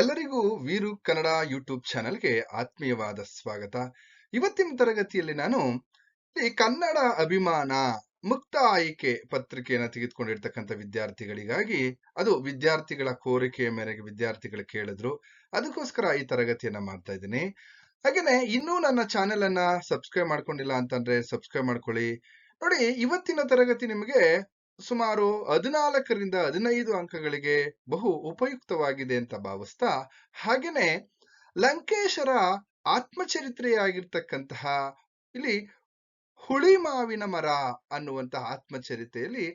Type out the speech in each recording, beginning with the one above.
ಎಲ್ಲರಿಗೂ ವೀರು ಕನ್ನಡ ಯೂಟ್ಯೂಬ್ ಚಾನೆಲ್ಗೆ ಆತ್ಮೀಯವಾದ ಸ್ವಾಗತ. ಇವತ್ತಿನ ತರಗತಿಯಲ್ಲಿ ನಾನು ಈ ಕನ್ನಡ ಅಭಿಮಾನ ಮುಕ್ತ ಆಯ್ಕೆ ಪತ್ರಿಕೆಯನ್ನು ತೆಗೆದುಕೊಂಡಿರ್ತಕ್ಕಂಥ ವಿದ್ಯಾರ್ಥಿಗಳಿಗಾಗಿ, ಅದು ವಿದ್ಯಾರ್ಥಿಗಳ ಕೋರಿಕೆಯ ಮೇರೆಗೆ ವಿದ್ಯಾರ್ಥಿಗಳು ಕೇಳಿದ್ರು. ಅದಕ್ಕೋಸ್ಕರ ಈ ತರಗತಿಯನ್ನ ಮಾಡ್ತಾ ಇದ್ದೀನಿ. ಹಾಗೇನೆ ಇನ್ನೂ ನನ್ನ ಚಾನೆಲ್ ಅನ್ನ ಸಬ್ಸ್ಕ್ರೈಬ್ ಮಾಡ್ಕೊಂಡಿಲ್ಲ ಅಂತಂದ್ರೆ ಸಬ್ಸ್ಕ್ರೈಬ್ ಮಾಡ್ಕೊಳ್ಳಿ. ನೋಡಿ, ಇವತ್ತಿನ ತರಗತಿ ನಿಮಗೆ ಸುಮಾರು ಹದಿನಾಲ್ಕರಿಂದ ಹದಿನೈದು ಅಂಕಗಳಿಗೆ ಬಹು ಉಪಯುಕ್ತವಾಗಿದೆ ಅಂತ ಭಾವಿಸ್ತಾ, ಹಾಗೇನೆ ಲಂಕೇಶರ ಆತ್ಮಚರಿತ್ರೆಯಾಗಿರ್ತಕ್ಕಂತಹ ಇಲ್ಲಿ ಹುಳಿ ಮಾವಿನ ಮರ ಅನ್ನುವಂತಹ ಆತ್ಮಚರಿತೆಯಲ್ಲಿ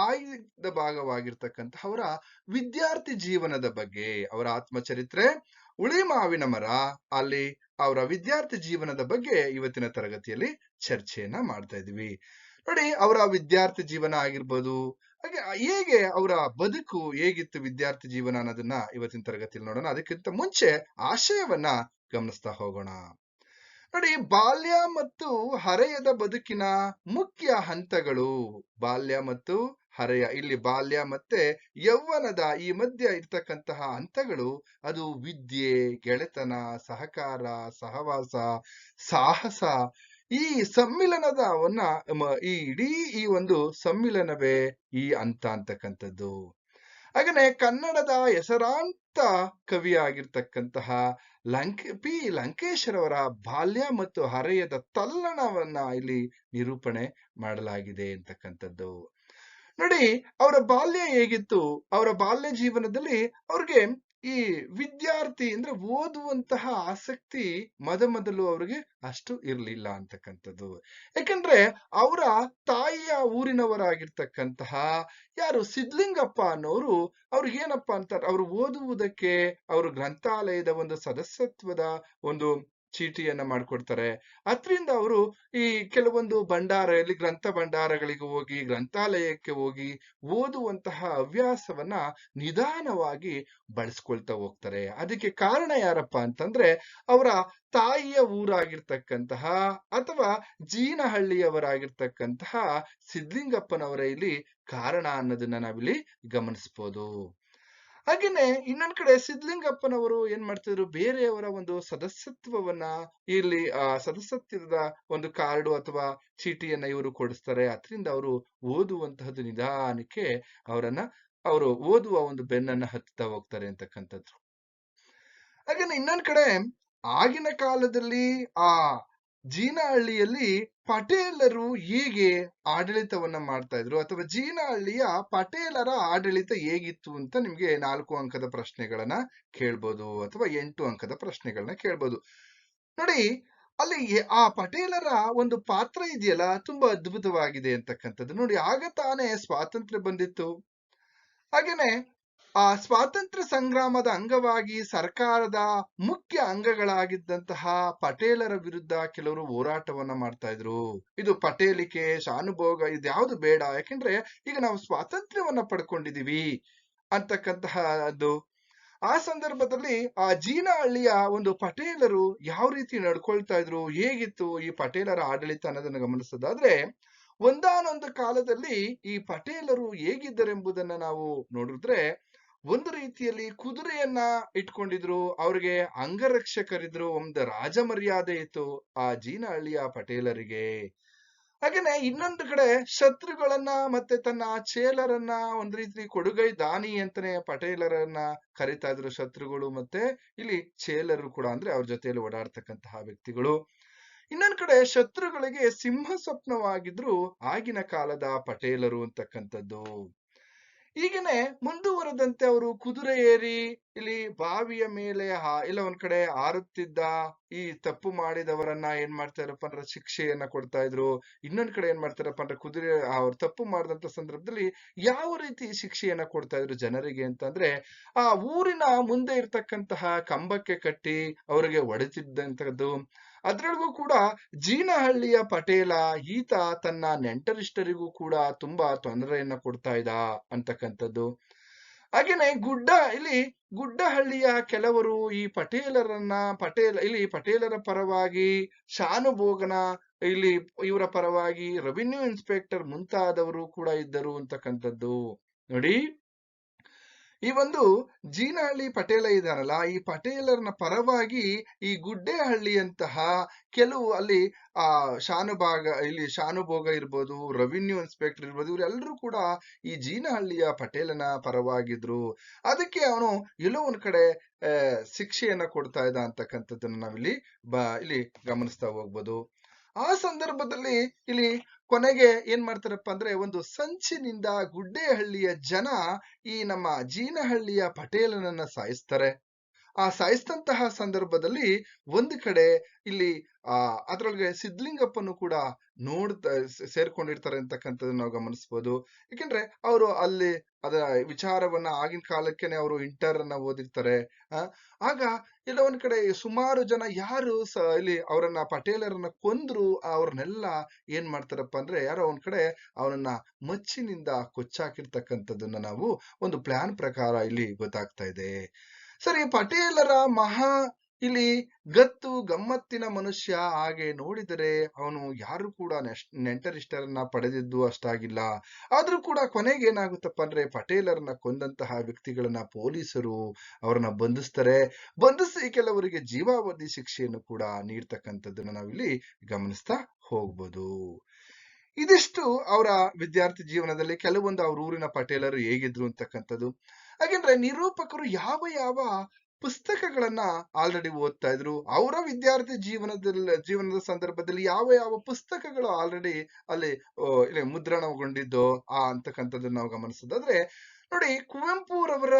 ಆಯ್ದ ಭಾಗವಾಗಿರ್ತಕ್ಕಂತಹ ಅವರ ವಿದ್ಯಾರ್ಥಿ ಜೀವನದ ಬಗ್ಗೆ, ಅವರ ಆತ್ಮಚರಿತ್ರೆ, ಹುಳಿ ಮಾವಿನ ಮರ, ಅಲ್ಲಿ ಅವರ ವಿದ್ಯಾರ್ಥಿ ಜೀವನದ ಬಗ್ಗೆ ಇವತ್ತಿನ ತರಗತಿಯಲ್ಲಿ ಚರ್ಚೆಯನ್ನ ಮಾಡ್ತಾ ಇದೀವಿ ನೋಡಿ, ಅವರ ವಿದ್ಯಾರ್ಥಿ ಜೀವನ ಆಗಿರ್ಬೋದು, ಹಾಗೆ, ಹೇಗೆ ಅವರ ಬದುಕು ಹೇಗಿತ್ತು ವಿದ್ಯಾರ್ಥಿ ಜೀವನ ಅನ್ನೋದನ್ನ ಇವತ್ತಿನ ತರಗತಿಯಲ್ಲಿ ನೋಡೋಣ. ಅದಕ್ಕಿಂತ ಮುಂಚೆ ಆಶಯವನ್ನ ಗಮನಿಸ್ತಾ ಹೋಗೋಣ. ನೋಡಿ, ಬಾಲ್ಯ ಮತ್ತು ಹರೆಯದ ಬದುಕಿನ ಮುಖ್ಯ ಹಂತಗಳು. ಬಾಲ್ಯ ಮತ್ತು ಹರೆಯ, ಇಲ್ಲಿ ಬಾಲ್ಯ ಮತ್ತೆ ಯೌವನದ ಈ ಮಧ್ಯ ಇರ್ತಕ್ಕಂತಹ ಹಂತಗಳು, ಅದು ವಿದ್ಯೆ, ಗೆಳೆತನ, ಸಹಕಾರ, ಸಹವಾಸ, ಸಾಹಸ ಈ ಸಮ್ಮಿಲನದವನ್ನ ಈ ಇಡೀ ಈ ಒಂದು ಸಮ್ಮಿಲನವೇ ಈ ಅಂತ ಅಂತಕ್ಕಂಥದ್ದು. ಹಾಗೇನೆ ಕನ್ನಡದ ಹೆಸರಾಂತ ಕವಿಯಾಗಿರ್ತಕ್ಕಂತಹ ಲಂಕೆ, ಪಿ. ಲಂಕೇಶ್ವರವರ ಬಾಲ್ಯ ಮತ್ತು ಹರೆಯದ ತಲ್ಲಣವನ್ನ ಇಲ್ಲಿ ನಿರೂಪಣೆ ಮಾಡಲಾಗಿದೆ ಅಂತಕ್ಕಂಥದ್ದು. ನೋಡಿ, ಅವರ ಬಾಲ್ಯ ಹೇಗಿತ್ತು? ಅವರ ಬಾಲ್ಯ ಜೀವನದಲ್ಲಿ ಅವ್ರಿಗೆ ಈ ವಿದ್ಯಾರ್ಥಿ ಅಂದ್ರೆ ಓದುವಂತಹ ಆಸಕ್ತಿ ಮೊದ ಮೊದಲು ಅವ್ರಿಗೆ ಅಷ್ಟು ಇರಲಿಲ್ಲ ಅಂತಕ್ಕಂಥದ್ದು. ಯಾಕಂದ್ರೆ ಅವರ ತಾಯಿಯ ಊರಿನವರಾಗಿರ್ತಕ್ಕಂತಹ ಯಾರು ಸಿದ್ಲಿಂಗಪ್ಪ ಅನ್ನೋರು ಅವ್ರಿಗೆ ಏನಪ್ಪಾ ಅಂತ ಅವ್ರು ಓದುವುದಕ್ಕೆ ಅವರು ಗ್ರಂಥಾಲಯದ ಒಂದು ಸದಸ್ಯತ್ವದ ಒಂದು ಚೀಟಿಯನ್ನ ಮಾಡ್ಕೊಡ್ತಾರೆ. ಅದರಿಂದ ಅವರು ಈ ಕೆಲವೊಂದು ಭಂಡಾರ ಇಲ್ಲಿ ಗ್ರಂಥ ಭಂಡಾರಗಳಿಗೆ ಹೋಗಿ, ಗ್ರಂಥಾಲಯಕ್ಕೆ ಹೋಗಿ ಓದುವಂತಹ ಹವ್ಯಾಸವನ್ನ ನಿಧಾನವಾಗಿ ಬಳಸ್ಕೊಳ್ತಾ ಹೋಗ್ತಾರೆ. ಅದಕ್ಕೆ ಕಾರಣ ಯಾರಪ್ಪ ಅಂತಂದ್ರೆ, ಅವರ ತಾಯಿಯ ಊರಾಗಿರ್ತಕ್ಕಂತಹ ಅಥವಾ ಜೀನಹಳ್ಳಿಯವರಾಗಿರ್ತಕ್ಕಂತಹ ಸಿದ್ಲಿಂಗಪ್ಪನವರ ಇಲ್ಲಿ ಕಾರಣ ಅನ್ನೋದನ್ನ ನಾವಿಲ್ಲಿ ಗಮನಿಸ್ಬೋದು. ಹಾಗೇನೆ ಇನ್ನೊಂದ್ ಕಡೆ ಸಿದ್ಲಿಂಗಪ್ಪನವರು ಏನ್ ಮಾಡ್ತಿದ್ರು? ಬೇರೆಯವರ ಒಂದು ಸದಸ್ಯತ್ವವನ್ನ ಇಲ್ಲಿ, ಆ, ಸದಸ್ಯತ್ವದ ಒಂದು ಕಾರ್ಡು ಅಥವಾ ಚೀಟಿಯನ್ನ ಇವರು ಕೊಡಿಸ್ತಾರೆ. ಅದರಿಂದ ಅವರು ಓದುವಂತಹದ್ದು ನಿಧಾನಕ್ಕೆ ಅವರನ್ನ, ಅವರು ಓದುವ ಒಂದು ಬೆನ್ನನ್ನ ಹತ್ತಾ ಹೋಗ್ತಾರೆ ಅಂತಕ್ಕಂಥದ್ದು. ಹಾಗೇನೆ ಇನ್ನೊಂದ್ ಕಡೆ ಆಗಿನ ಕಾಲದಲ್ಲಿ ಆ ಜೀನಹಳ್ಳಿಯಲ್ಲಿ ಪಟೇಲರು ಹೇಗೆ ಆಡಳಿತವನ್ನ ಮಾಡ್ತಾ ಇದ್ರು? ಅಥವಾ ಜೀನಹಳ್ಳಿಯ ಪಟೇಲರ ಆಡಳಿತ ಹೇಗಿತ್ತು ಅಂತ ನಿಮ್ಗೆ ನಾಲ್ಕು ಅಂಕದ ಪ್ರಶ್ನೆಗಳನ್ನ ಕೇಳ್ಬೋದು, ಅಥವಾ ಎಂಟು ಅಂಕದ ಪ್ರಶ್ನೆಗಳನ್ನ ಕೇಳ್ಬೋದು. ನೋಡಿ, ಅಲ್ಲಿ ಆ ಪಟೇಲರ ಒಂದು ಪಾತ್ರ ಇದೆಯಲ್ಲ, ತುಂಬಾ ಅದ್ಭುತವಾಗಿದೆ ಅಂತಕ್ಕಂಥದ್ದು. ನೋಡಿ, ಆಗ ತಾನೇ ಸ್ವಾತಂತ್ರ್ಯ ಬಂದಿತ್ತು. ಹಾಗೇನೆ ಆ ಸ್ವಾತಂತ್ರ್ಯ ಸಂಗ್ರಾಮದ ಅಂಗವಾಗಿ ಸರ್ಕಾರದ ಮುಖ್ಯ ಅಂಗಗಳಾಗಿದ್ದಂತಹ ಪಟೇಲರ ವಿರುದ್ಧ ಕೆಲವರು ಹೋರಾಟವನ್ನ ಮಾಡ್ತಾ ಇದ್ರು. ಇದು ಪಟೇಲಿಕೆ, ಶಾನುಭೋಗ ಇದ್ಯಾವುದು ಬೇಡ. ಯಾಕೆಂದ್ರೆ ಈಗ ನಾವು ಸ್ವಾತಂತ್ರ್ಯವನ್ನ ಪಡ್ಕೊಂಡಿದೀವಿ ಅಂತಕ್ಕಂತಹ ಅದು. ಆ ಸಂದರ್ಭದಲ್ಲಿ ಆ ಜೀನಹಳ್ಳಿಯ ಒಂದು ಪಟೇಲರು ಯಾವ ರೀತಿ ನಡ್ಕೊಳ್ತಾ ಇದ್ರು, ಹೇಗಿತ್ತು, ಈ ಪಟೇಲರ ಆಡಳಿತ ಅನ್ನೋದನ್ನ ಗಮನಿಸೋದಾದ್ರೆ, ಒಂದಾನೊಂದು ಕಾಲದಲ್ಲಿ ಈ ಪಟೇಲರು ಹೇಗಿದ್ದರೆಂಬುದನ್ನ ನಾವು ನೋಡಿದ್ರೆ ಒಂದು ರೀತಿಯಲ್ಲಿ ಕುದುರೆಯನ್ನ ಇಟ್ಕೊಂಡಿದ್ರು, ಅವ್ರಿಗೆ ಅಂಗರಕ್ಷಕರಿದ್ರು, ಒಂದು ರಾಜ ಮರ್ಯಾದೆ ಇತ್ತು ಆ ಜೀನಹಳ್ಳಿಯ ಪಟೇಲರಿಗೆ. ಹಾಗೇನೆ ಇನ್ನೊಂದು ಕಡೆ ಶತ್ರುಗಳನ್ನ ಮತ್ತೆ ತನ್ನ ಚೇಲರನ್ನ ಒಂದ್ ರೀತಿ ಕೊಡುಗೈ ದಾನಿ ಅಂತಾನೆ ಪಟೇಲರನ್ನ ಕರಿತಾ ಇದ್ರು ಶತ್ರುಗಳು ಮತ್ತೆ ಇಲ್ಲಿ ಚೇಲರು ಕೂಡ ಅಂದ್ರೆ ಅವ್ರ ಜೊತೆಯಲ್ಲಿ ಓಡಾಡ್ತಕ್ಕಂತಹ ವ್ಯಕ್ತಿಗಳು. ಇನ್ನೊಂದ್ ಕಡೆ ಶತ್ರುಗಳಿಗೆ ಸಿಂಹ ಸ್ವಪ್ನವಾಗಿದ್ರು ಆಗಿನ ಕಾಲದ ಪಟೇಲರು ಅಂತಕ್ಕಂಥದ್ದು. ಹೀಗೇನೆ ಮುಂದುವರೆದಂತೆ ಅವರು ಕುದುರೆ ಏರಿ, ಇಲ್ಲಿ ಬಾವಿಯ ಮೇಲೆ ಇಲ್ಲ ಒಂದ್ ಕಡೆ ಆರುತ್ತಿದ್ದ ಈ ತಪ್ಪು ಮಾಡಿದವರನ್ನ ಏನ್ ಮಾಡ್ತಾರಪ್ಪ ಅಂದ್ರೆ ಶಿಕ್ಷೆಯನ್ನ ಕೊಡ್ತಾ ಇದ್ರು. ಇನ್ನೊಂದ್ ಕಡೆ ಏನ್ ಮಾಡ್ತಾರಪ್ಪ ಅಂದ್ರೆ ಕುದುರೆ, ಅವ್ರು ತಪ್ಪು ಮಾಡಿದಂತ ಸಂದರ್ಭದಲ್ಲಿ ಯಾವ ರೀತಿ ಶಿಕ್ಷೆಯನ್ನ ಕೊಡ್ತಾ ಇದ್ರು ಜನರಿಗೆ ಅಂತಂದ್ರೆ, ಆ ಊರಿನ ಮುಂದೆ ಇರ್ತಕ್ಕಂತಹ ಕಂಬಕ್ಕೆ ಕಟ್ಟಿ ಅವರಿಗೆ ಹೊಡೆತಿದ್ದಂತದ್ದು ಅದ್ರೊಳಗೂ ಕೂಡ ಜೀನಹಳ್ಳಿಯ ಪಟೇಲ ಈತ ತನ್ನ ನೆಂಟರಿಷ್ಟರಿಗೂ ಕೂಡ ತುಂಬಾ ತೊಂದರೆಯನ್ನ ಕೊಡ್ತಾ ಇದ್ದ ಅಂತಕ್ಕಂಥದ್ದು. ಹಾಗೇನೆ ಗುಡ್ಡ, ಇಲ್ಲಿ ಗುಡ್ಡಹಳ್ಳಿಯ ಕೆಲವರು ಈ ಪಟೇಲರನ್ನ ಪಟೇಲ, ಇಲ್ಲಿ ಪಟೇಲರ ಪರವಾಗಿ ಶಾನುಭೋಗನ, ಇಲ್ಲಿ ಇವರ ಪರವಾಗಿ ರೆವಿನ್ಯೂ ಇನ್ಸ್ಪೆಕ್ಟರ್ ಮುಂತಾದವರು ಕೂಡ ಇದ್ದರು ಅಂತಕ್ಕಂಥದ್ದು. ನೋಡಿ. ಈ ಒಂದು ಜೀನಹಳ್ಳಿ ಪಟೇಲ ಇದಾರಲ್ಲ, ಈ ಪಟೇಲರನ ಪರವಾಗಿ ಈ ಗುಡ್ಡೇಹಳ್ಳಿಯಂತಹ ಕೆಲವು ಅಲ್ಲಿ, ಆ, ಶಾನುಭಾಗ, ಇಲ್ಲಿ ಶಾನುಭೋಗ ಇರ್ಬೋದು ರೆವಿನ್ಯೂ ಇನ್ಸ್ಪೆಕ್ಟರ್ ಇರ್ಬೋದು ಇವರೆಲ್ಲರೂ ಕೂಡ ಈ ಜೀನಹಳ್ಳಿಯ ಪಟೇಲನ ಪರವಾಗಿದ್ರು. ಅದಕ್ಕೆ ಅವನು ಎಲ್ಲೋ ಒಂದ್ ಕಡೆ ಶಿಕ್ಷೆಯನ್ನ ಕೊಡ್ತಾ ಇದ್ದ ಅಂತಕ್ಕಂಥದ್ದನ್ನ ನಾವಿಲ್ಲಿ ಬ, ಇಲ್ಲಿ ಗಮನಿಸ್ತಾ ಹೋಗ್ಬೋದು. ಆ ಸಂದರ್ಭದಲ್ಲಿ ಇಲ್ಲಿ ಕೊನೆಗೆ ಏನ್ ಮಾಡ್ತಾರಪ್ಪ ಅಂದ್ರೆ ಒಂದು ಸಂಚಿನಿಂದ ಗುಡ್ಡೇಹಳ್ಳಿಯ ಜನ ಈ ನಮ್ಮ ಜೀನಹಳ್ಳಿಯ ಪಟೇಲನನ್ನ ಸಾಯಿಸ್ತಾರೆ. ಆ ಸಾಯಿಸಿದಂತಹ ಸಂದರ್ಭದಲ್ಲಿ ಒಂದು ಕಡೆ ಇಲ್ಲಿ, ಆ, ಅದರೊಳಗೆ ಸಿದ್ಲಿಂಗಪ್ಪನು ಕೂಡ ನೋಡ್ತಾ ಸೇರ್ಕೊಂಡಿರ್ತಾರೆ ಅಂತಕ್ಕಂಥದ್ದನ್ನ ನಾವು ಗಮನಿಸ್ಬೋದು. ಯಾಕೆಂದ್ರೆ ಅವರು ಅಲ್ಲಿ ಅದರ ವಿಚಾರವನ್ನ ಆಗಿನ ಕಾಲಕ್ಕೇನೆ ಅವರು ಇಂಟರ್ ಅನ್ನ ಓದಿರ್ತಾರೆ ಆಗ ಇಲ್ಲ ಒಂದ್ ಕಡೆ ಸುಮಾರು ಜನ ಯಾರು ಇಲ್ಲಿ ಅವರನ್ನ ಪಟೇಲರನ್ನ ಕೊಂದ್ರು ಅವ್ರನ್ನೆಲ್ಲ ಏನ್ ಮಾಡ್ತಾರಪ್ಪ ಅಂದ್ರೆ ಯಾರೋ ಒಂದ್ ಕಡೆ ಅವನನ್ನ ಮಚ್ಚಿನಿಂದ ಕೊಚ್ಚಾಕಿರ್ತಕ್ಕಂಥದ್ದನ್ನ ನಾವು ಒಂದು ಪ್ಲಾನ್ ಪ್ರಕಾರ ಇಲ್ಲಿ ಗೊತ್ತಾಗ್ತಾ ಇದೆ. ಸರಿ, ಪಟೇಲರ ಮಹಾ ಇಲ್ಲಿ ಗತ್ತು, ಗಮ್ಮತ್ತಿನ ಮನುಷ್ಯ ಹಾಗೆ ನೋಡಿದರೆ ಅವನು ಯಾರು ಕೂಡ ನೆಂಟರಿಷ್ಟರನ್ನ ಪಡೆದಿದ್ದು ಅಷ್ಟಾಗಿಲ್ಲ. ಆದ್ರೂ ಕೂಡ ಕೊನೆಗೆ ಏನಾಗುತ್ತಪ್ಪ ಅಂದ್ರೆ ಪಟೇಲರನ್ನ ಕೊಂದಂತಹ ವ್ಯಕ್ತಿಗಳನ್ನ ಪೊಲೀಸರು ಅವರನ್ನ ಬಂಧಿಸ್ತಾರೆ. ಬಂಧಿಸಿ ಕೆಲವರಿಗೆ ಜೀವಾವಧಿ ಶಿಕ್ಷೆಯನ್ನು ಕೂಡ ನೀಡ್ತಕ್ಕಂಥದ್ದನ್ನ ನಾವಿಲ್ಲಿ ಗಮನಿಸ್ತಾ ಹೋಗ್ಬೋದು. ಇದಿಷ್ಟು ಅವರ ವಿದ್ಯಾರ್ಥಿ ಜೀವನದಲ್ಲಿ. ಕೆಲವೊಂದು ಅವ್ರ ಊರಿನ ಪಟೇಲರು ಹೇಗಿದ್ರು ಅಂತಕ್ಕಂಥದ್ದು. ಹಾಗೆಂದ್ರೆ ನಿರೂಪಕರು ಯಾವ ಯಾವ ಪುಸ್ತಕಗಳನ್ನ ಆಲ್ರೆಡಿ ಓದ್ತಾ ಇದ್ರು, ಅವರ ವಿದ್ಯಾರ್ಥಿ ಜೀವನದಲ್ಲಿ ಜೀವನದ ಸಂದರ್ಭದಲ್ಲಿ ಯಾವ ಯಾವ ಪುಸ್ತಕಗಳು ಆಲ್ರೆಡಿ ಅಲ್ಲಿ ಮುದ್ರಣಗೊಂಡಿದ್ದು, ಆ ಅಂತಕ್ಕಂಥದ್ದನ್ನ ನಾವು ಗಮನಿಸೋದಾದ್ರೆ, ನೋಡಿ ಕುವೆಂಪುರವರ,